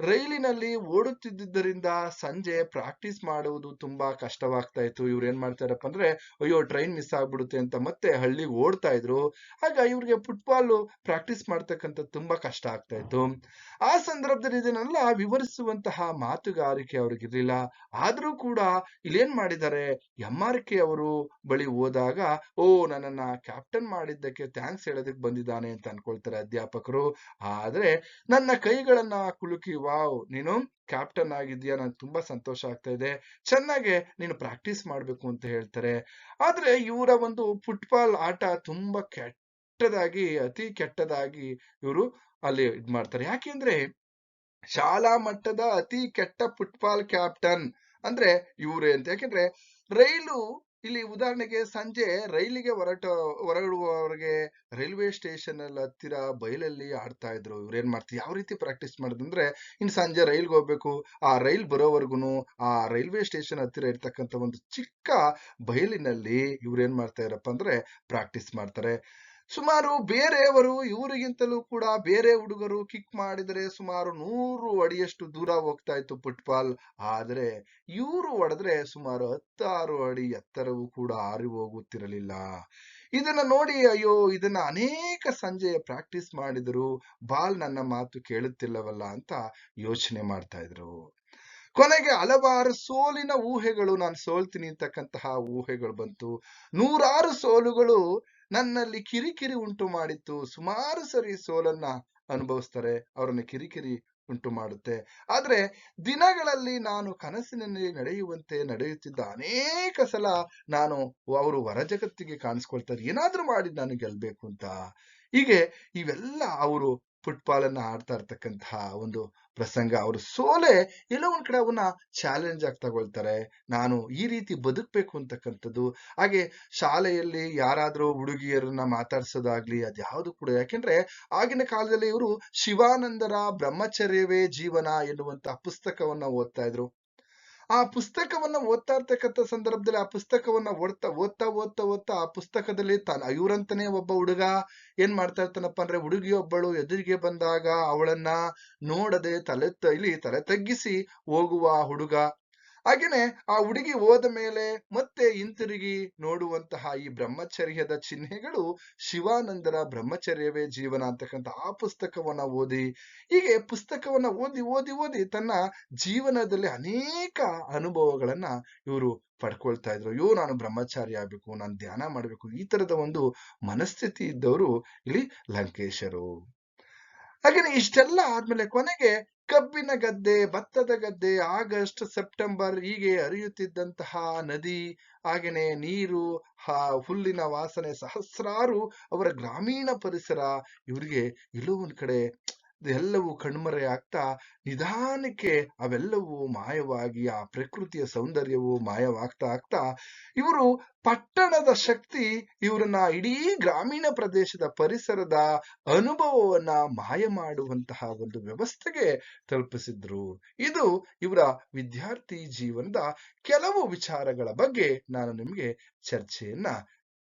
ರೈಲಿನಲ್ಲಿ ಓಡುತ್ತಿದ್ದರಿಂದ ಸಂಜೆ ಪ್ರಾಕ್ಟೀಸ್ ಮಾಡುವುದು ತುಂಬಾ ಕಷ್ಟವಾಗ್ತಾ ಇತ್ತು. ಇವ್ರು ಏನ್ ಮಾಡ್ತಾರಪ್ಪ ಅಂದ್ರೆ, ಅಯ್ಯೋ, ಟ್ರೈನ್ ಮಿಸ್ ಆಗ್ಬಿಡುತ್ತೆ ಅಂತ ಮತ್ತೆ ಹಳ್ಳಿಗೆ ಓಡ್ತಾ ಇದ್ರು. ಆಗ ಇವ್ರಿಗೆ ಫುಟ್ಬಾಲ್ ಪ್ರಾಕ್ಟೀಸ್ ಮಾಡ್ತಕ್ಕಂಥ ತುಂಬಾ ಕಷ್ಟ ಆಗ್ತಾ ಇತ್ತು. ಆ ಸಂದರ್ಭದಲ್ಲಿ ಇದನ್ನೆಲ್ಲ ವಿವರಿಸುವಂತಹ ಮಾತುಗಾರಿಕೆ ಅವ್ರಿಗಿರ್ಲಿಲ್ಲ ಆದ್ರೂ ಕೂಡ ಇಲ್ಲೇನ್ ಮಾಡಿದ್ದಾರೆ? ಎಂ ಆರ್ ಕೆ ಅವರು ಬಳಿ ಹೋದಾಗ, ಓ, ನನ್ನನ್ನ ಕ್ಯಾಪ್ಟನ್ ಮಾಡಿದ್ದಕ್ಕೆ ಥ್ಯಾಂಕ್ಸ್ ಹೇಳೋದಕ್ಕೆ ಬಂದಿದ್ದಾನೆ ಅಂತ ಅನ್ಕೊಳ್ತಾರೆ ಅಧ್ಯಾಪಕರು. ಆದ್ರೆ ನನ್ನ ಕೈಗಳನ್ನ ಕುಲುಕಿ ವಾವ್, ನೀನು ಕ್ಯಾಪ್ಟನ್ ಆಗಿದ್ಯಾ ನನ್ಗೆ ತುಂಬಾ ಸಂತೋಷ ಆಗ್ತಾ ಇದೆ. ಚೆನ್ನಾಗೆ ನೀನು ಪ್ರಾಕ್ಟೀಸ್ ಮಾಡ್ಬೇಕು ಅಂತ ಹೇಳ್ತಾರೆ. ಆದ್ರೆ ಇವರ ಒಂದು ಫುಟ್ಬಾಲ್ ಆಟ ತುಂಬಾ ಕೆಟ್ಟದಾಗಿ, ಅತಿ ಕೆಟ್ಟದಾಗಿ ಇವರು ಅಲ್ಲಿ ಇದ್ ಮಾಡ್ತಾರೆ. ಯಾಕೆಂದ್ರೆ ಶಾಲಾ ಮಟ್ಟದ ಅತಿ ಕೆಟ್ಟ ಫುಟ್ಬಾಲ್ ಕ್ಯಾಪ್ಟನ್ ಅಂದ್ರೆ ಇವ್ರೆ ಅಂತ. ಯಾಕೆಂದ್ರೆ ರೈಲು ಇಲ್ಲಿ ಉದಾಹರಣೆಗೆ ಸಂಜೆ ರೈಲಿಗೆ ಹೊರಟ, ಹೊರಡುವವರೆಗೆ ರೈಲ್ವೆ ಸ್ಟೇಷನ್ ಅಲ್ಲಿ ಹತ್ತಿರ ಬಯಲಲ್ಲಿ ಆಡ್ತಾ ಇದ್ರು. ಇವ್ರೇನ್ ಮಾಡ್ತಾರೆ ಯಾವ ರೀತಿ ಪ್ರಾಕ್ಟೀಸ್ ಮಾಡಿದಂದ್ರೆ ಇನ್ ಸಂಜೆ ರೈಲ್ಗೆ ಹೋಗ್ಬೇಕು. ಆ ರೈಲ್ ಬರೋವರೆಗೂ ಆ ರೈಲ್ವೆ ಸ್ಟೇಷನ್ ಹತ್ತಿರ ಇರ್ತಕ್ಕಂಥ ಒಂದು ಚಿಕ್ಕ ಬಯಲಿನಲ್ಲಿ ಇವ್ರೇನ್ ಮಾಡ್ತಾ ಇರಪ್ಪ ಅಂದ್ರೆ ಪ್ರಾಕ್ಟೀಸ್ ಮಾಡ್ತಾರೆ. ಸುಮಾರು ಬೇರೆಯವರು ಇವರಿಗಿಂತಲೂ ಕೂಡ ಬೇರೆ ಹುಡುಗರು ಕಿಕ್ ಮಾಡಿದರೆ ಸುಮಾರು ನೂರು ಅಡಿಯಷ್ಟು ದೂರ ಹೋಗ್ತಾ ಇತ್ತು ಫುಟ್ಬಾಲ್ ಆದ್ರೆ ಇವರು ಹೊಡೆದ್ರೆ ಸುಮಾರು ಹತ್ತಾರು ಅಡಿ ಎತ್ತರವೂ ಕೂಡ ಹಾರಿ ಹೋಗುತ್ತಿರಲಿಲ್ಲ. ಇದನ್ನ ನೋಡಿ ಅಯ್ಯೋ, ಇದನ್ನ ಅನೇಕ ಸಂಜೆಯ ಪ್ರಾಕ್ಟೀಸ್ ಮಾಡಿದ್ರು ಬಾಲ್ ನನ್ನ ಮಾತು ಕೇಳುತ್ತಿಲ್ಲವಲ್ಲ ಅಂತ ಯೋಚನೆ ಮಾಡ್ತಾ ಇದ್ರು. ಕೊನೆಗೆ ಹಲವಾರು ಸೋಲಿನ ಊಹೆಗಳು ನಾನು ಸೋಲ್ತೀನಿ ಅಂತಕ್ಕಂತಹ ಊಹೆಗಳು ಬಂತು. ನೂರಾರು ಸೋಲುಗಳು ನನ್ನಲ್ಲಿ ಕಿರಿಕಿರಿ ಉಂಟು ಮಾಡಿತ್ತು. ಸುಮಾರು ಸರಿ ಸೋಲನ್ನ ಅನುಭವಿಸ್ತಾರೆ. ಅವರನ್ನು ಕಿರಿಕಿರಿ ಉಂಟು ಮಾಡುತ್ತೆ. ಆದ್ರೆ ದಿನಗಳಲ್ಲಿ ನಾನು ಕನಸಿನಲ್ಲಿ ನಡೆಯುವಂತೆ ನಡೆಯುತ್ತಿದ್ದ ಅನೇಕ ಸಲ ನಾನು ಅವರು ಹೊರ ಜಗತ್ತಿಗೆ ಕಾಣಿಸ್ಕೊಳ್ತಾರೆ. ಏನಾದ್ರೂ ಮಾಡಿ ನಾನು ಗೆಲ್ಬೇಕು ಅಂತ. ಹೀಗೆ ಇವೆಲ್ಲ ಅವರು ಫುಟ್ಬಾಲ್ ಅನ್ನ ಆಡ್ತಾ ಇರ್ತಕ್ಕಂತಹ ಒಂದು ಪ್ರಸಂಗ. ಅವರು ಸೋಲೆ ಎಲ್ಲೋ ಒಂದ್ ಕಡೆ ಅವನ್ನ ಚಾಲೆಂಜ್ ಆಗಿ ತಗೊಳ್ತಾರೆ. ನಾನು ಈ ರೀತಿ ಬದುಕ್ಬೇಕು ಅಂತಕ್ಕಂಥದ್ದು. ಹಾಗೆ ಶಾಲೆಯಲ್ಲಿ ಯಾರಾದರೂ ಹುಡುಗಿಯರನ್ನ ಮಾತಾಡ್ಸೋದಾಗ್ಲಿ ಅದ್ಯಾವುದು ಕೂಡ. ಯಾಕೆಂದ್ರೆ ಆಗಿನ ಕಾಲದಲ್ಲಿ ಇವರು ಶಿವಾನಂದರ ಬ್ರಹ್ಮಚರ್ಯವೇ ಜೀವನ ಎನ್ನುವಂತಹ ಪುಸ್ತಕವನ್ನ ಓದ್ತಾ ಇದ್ರು. ಆ ಪುಸ್ತಕವನ್ನ ಓದ್ತಾ ಇರ್ತಕ್ಕಂಥ ಸಂದರ್ಭದಲ್ಲಿ ಆ ಪುಸ್ತಕವನ್ನ ಓದ್ತಾ ಓದ್ತಾ ಓದ್ತಾ ಓದ್ತಾ ಆ ಪುಸ್ತಕದಲ್ಲಿ ತಾನು ಇವರಂತನೇ ಒಬ್ಬ ಹುಡುಗ ಏನ್ ಮಾಡ್ತಾ ಇರ್ತಾನಪ್ಪ ಅಂದ್ರೆ ಹುಡುಗಿಯೊಬ್ಬಳು ಎದುರಿಗೆ ಬಂದಾಗ ಅವಳನ್ನ ನೋಡದೆ ತಲೆ ಇಲ್ಲಿ ತಲೆ ತಗ್ಗಿಸಿ ಹೋಗುವ ಹುಡುಗ. ಹಾಗೇನೆ ಆ ಹುಡುಗಿ ಹೋದ ಮೇಲೆ ಮತ್ತೆ ಹಿಂತಿರುಗಿ ನೋಡುವಂತಹ ಈ ಬ್ರಹ್ಮಚರ್ಯದ ಚಿಹ್ನೆಗಳು ಶಿವಾನಂದರ ಬ್ರಹ್ಮಚರ್ಯವೇ ಜೀವನ ಅಂತಕ್ಕಂಥ ಆ ಪುಸ್ತಕವನ್ನ ಓದಿ, ಹೀಗೆ ಪುಸ್ತಕವನ್ನ ಓದಿ ಓದಿ ಓದಿ ತನ್ನ ಜೀವನದಲ್ಲಿ ಅನೇಕ ಅನುಭವಗಳನ್ನ ಇವರು ಪಡ್ಕೊಳ್ತಾ ಇದ್ರು. ಅಯ್ಯೋ, ನಾನು ಬ್ರಹ್ಮಚಾರಿ ಆಗ್ಬೇಕು, ನಾನು ಧ್ಯಾನ ಮಾಡ್ಬೇಕು, ಈ ತರದ ಒಂದು ಮನಸ್ಥಿತಿ ಇದ್ದವರು ಇಲ್ಲಿ ಲಂಕೇಶರು. ಹಾಗೇನೆ ಇಷ್ಟೆಲ್ಲ ಆದ್ಮೇಲೆ ಕೊನೆಗೆ ಕಬ್ಬಿನ ಗದ್ದೆ, ಭತ್ತದ ಗದ್ದೆ, ಆಗಸ್ಟ್, ಸೆಪ್ಟೆಂಬರ್ ಹೀಗೆ ಹರಿಯುತ್ತಿದ್ದಂತಹ ನದಿ ಹಾಗೆಯೇ ನೀರು ಹುಲ್ಲಿನ ವಾಸನೆ, ಸಹಸ್ರಾರು ಅವರ ಗ್ರಾಮೀಣ ಪರಿಸರ, ಇವರಿಗೆ ಎಲ್ಲೋ ಒಂದು ಕಡೆ ಎಲ್ಲವೂ ಕಣ್ಮರೆ ಆಗ್ತಾ ನಿಧಾನಕ್ಕೆ ಅವೆಲ್ಲವೂ ಮಾಯವಾಗಿ, ಆ ಪ್ರಕೃತಿಯ ಸೌಂದರ್ಯವು ಮಾಯವಾಗ್ತಾ ಆಗ್ತಾ ಇವರು ಪಟ್ಟಣದ ಶಕ್ತಿ, ಇವರನ್ನ ಇಡೀ ಗ್ರಾಮೀಣ ಪ್ರದೇಶದ ಪರಿಸರದ ಅನುಭವವನ್ನ ಮಾಯ ಮಾಡುವಂತಹ ಒಂದು ವ್ಯವಸ್ಥೆಗೆ ತಲುಪಿಸಿದ್ರು. ಇದು ಇವರ ವಿದ್ಯಾರ್ಥಿ ಜೀವನದ ಕೆಲವು ವಿಚಾರಗಳ ಬಗ್ಗೆ ನಾನು ನಿಮ್ಗೆ ಚರ್ಚೆಯನ್ನ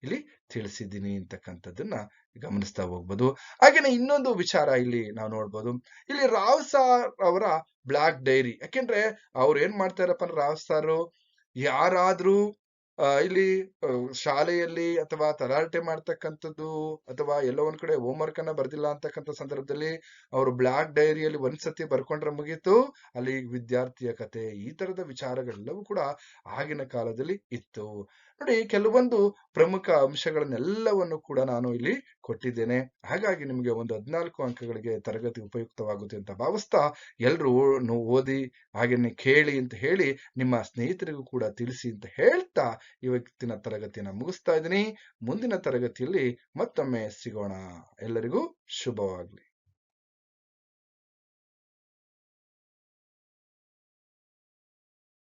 ಇಲ್ಲಿ ತಿಳಿಸಿದ್ದೀನಿ ಅಂತಕ್ಕಂಥದ್ದನ್ನ ಗಮನಿಸ್ತಾ ಹೋಗ್ಬೋದು. ಹಾಗೇನೆ ಇನ್ನೊಂದು ವಿಚಾರ ಇಲ್ಲಿ ನಾವು ನೋಡ್ಬೋದು. ಇಲ್ಲಿ ರಾವ್ ಸಾರ್ ಅವರ ಬ್ಲಾಕ್ ಡೈರಿ ಯಾಕೆಂದ್ರೆ ಅವ್ರು ಏನ್ ಮಾಡ್ತಾರಪ್ಪ ರಾವ್ ಸಾರು ಯಾರಾದ್ರೂ ಇಲ್ಲಿ ಶಾಲೆಯಲ್ಲಿ ಅಥವಾ ತರಾಟೆ ಮಾಡ್ತಕ್ಕಂಥದ್ದು ಅಥವಾ ಎಲ್ಲೋ ಒಂದ್ ಕಡೆ ಹೋಮ್ವರ್ಕ್ ಅನ್ನ ಬರ್ದಿಲ್ಲ ಅಂತಕ್ಕಂಥ ಸಂದರ್ಭದಲ್ಲಿ ಅವರು ಬ್ಲಾಕ್ ಡೈರಿಯಲ್ಲಿ ಒಂದ್ಸತಿ ಬರ್ಕೊಂಡ್ರೆ ಮುಗೀತು. ಅಲ್ಲಿ ವಿದ್ಯಾರ್ಥಿಯ ಕತೆ, ಈ ತರದ ವಿಚಾರಗಳೆಲ್ಲವೂ ಕೂಡ ಆಗಿನ ಕಾಲದಲ್ಲಿ ಇತ್ತು. ನೋಡಿ, ಕೆಲವೊಂದು ಪ್ರಮುಖ ಅಂಶಗಳನ್ನೆಲ್ಲವನ್ನು ಕೂಡ ನಾನು ಇಲ್ಲಿ ಕೊಟ್ಟಿದ್ದೇನೆ. ಹಾಗಾಗಿ ನಿಮಗೆ ಒಂದು ಹದಿನಾಲ್ಕು ಅಂಕಗಳಿಗೆ ತರಗತಿ ಉಪಯುಕ್ತವಾಗುತ್ತೆ ಅಂತ ಭಾವಿಸ್ತಾ ಎಲ್ಲರೂ ಓದಿ, ಹಾಗೆನೆ ಕೇಳಿ ಅಂತ ಹೇಳಿ ನಿಮ್ಮ ಸ್ನೇಹಿತರಿಗೂ ಕೂಡ ತಿಳಿಸಿ ಅಂತ ಹೇಳ್ತಾ ಇವತ್ತಿನ ತರಗತಿಯನ್ನು ಮುಗಿಸ್ತಾ ಇದ್ದೀನಿ. ಮುಂದಿನ ತರಗತಿಯಲ್ಲಿ ಮತ್ತೊಮ್ಮೆ ಸಿಗೋಣ. ಎಲ್ಲರಿಗೂ ಶುಭವಾಗ್ಲಿ.